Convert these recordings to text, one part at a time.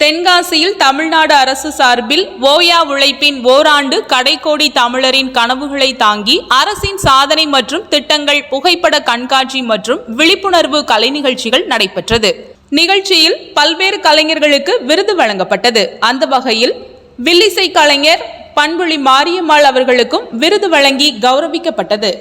தென்காசியில் தமிழ்நாடு அரசு சார்பில் ஓயா உழைப்பின் ஓராண்டு கடைக்கோடி தமிழரின் கனவுகளை தாங்கி அரசின் சாதனை மற்றும் திட்டங்கள் புகைப்பட கண்காட்சி மற்றும் விழிப்புணர்வு கலை நிகழ்ச்சிகள் நடைபெற்றது. நிகழ்ச்சியில் பல்வேறு கலைஞர்களுக்கு விருது வழங்கப்பட்டது. அந்த வகையில் வில்லிசை கலைஞர் பண்புலி மாரியம்மாள் அவர்களுக்கும் விருது வழங்கி கௌரவிக்கப்பட்டது.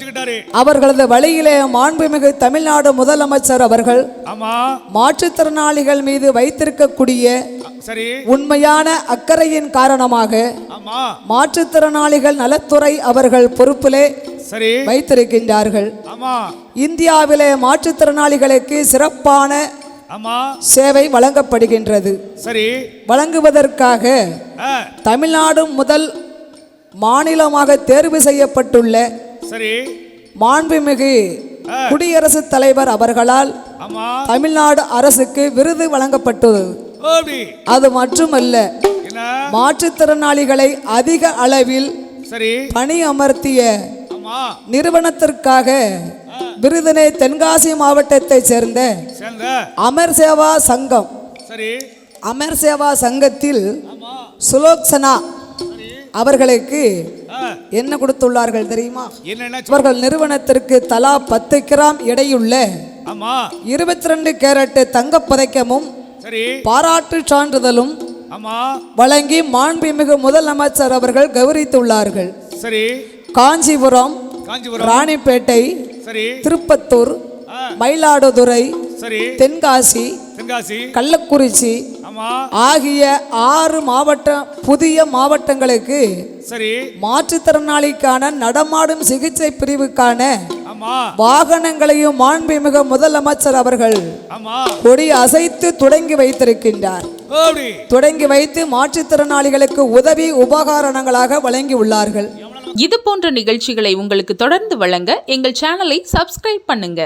வச்சுக்கிட்டாரு அவர்களது வழியிலே மாண்புமிகு தமிழ்நாடு முதலமைச்சர் அவர்கள் ஆமா. மாற்றுத்திறனாளிகள் மீது வைத்திருக்கக்கூடிய சரி. உண்மையான அக்கறையின் காரணமாக மாற்றுத்திறனாளிகள் நலத்துறை அவர்கள் பொறுப்பிலே சரி. வைத்திருக்கின்றார்கள். இந்தியாவிலே மாற்றுத்திறனாளிகளுக்கு சிறப்பான சேவை வழங்கப்படுகின்றது. சரி. வழங்குவதற்காக தமிழ்நாடு முதல் மாநிலமாக தேர்வு செய்யப்பட்டுள்ள சரி. மாண்புமிகு குடியரசுத் தலைவர் அவர்களால் தமிழ்நாடு அரசுக்கு விருது வழங்கப்பட்டது. அது மட்டுமல்ல மாற்றுத்திறனாளிகளை அதிக அளவில் பணி அமர்த்திய நிறுவனத்திற்காக விருதினை தென்காசி மாவட்டத்தைச் சேர்ந்த அமர் சேவா சங்கம் அமர் சேவா சங்கத்தில் சுலோக்சனா அவர்களுக்கு என்ன கொடுத்துள்ளார்கள் தெரியுமா? அவர்கள் நிறுவனத்திற்கு தலா பத்து கிராம் எடையுள்ள ஆமா. இருபத்தி ரெண்டு கேரட் தங்கப்பதக்கமும் சரி. பாராட்டு சான்றிதழும் வழங்கி மாண்புமிகு முதலமைச்சர் அவர்கள் கௌரவித்துள்ளார்கள். சரி. காஞ்சிபுரம் ராணிப்பேட்டை திருப்பத்தூர் மயிலாடுதுறை தென்காசி தென்காசி. கள்ளக்குறிச்சி ஆகிய ஆறு மாவட்ட புதிய மாவட்டங்களுக்கு சரி. மாற்றுத்திறனாளிக்கான நடமாடும் சிகிச்சை பிரிவுக்கான ஆமா. வாகனங்களையும் மாண்புமிகு முதலமைச்சர் அவர்கள் ஆமா. கொடி அசைத்து தொடங்கி வைத்திருக்கின்றார். தொடங்கி வைத்து மாற்றுத்திறனாளிகளுக்கு உதவி உபகரணங்களாக வழங்கி உள்ளார்கள். இது போன்ற நிகழ்ச்சிகளை உங்களுக்கு தொடர்ந்து வழங்க எங்கள் சேனலை சப்ஸ்கிரைப் பண்ணுங்க.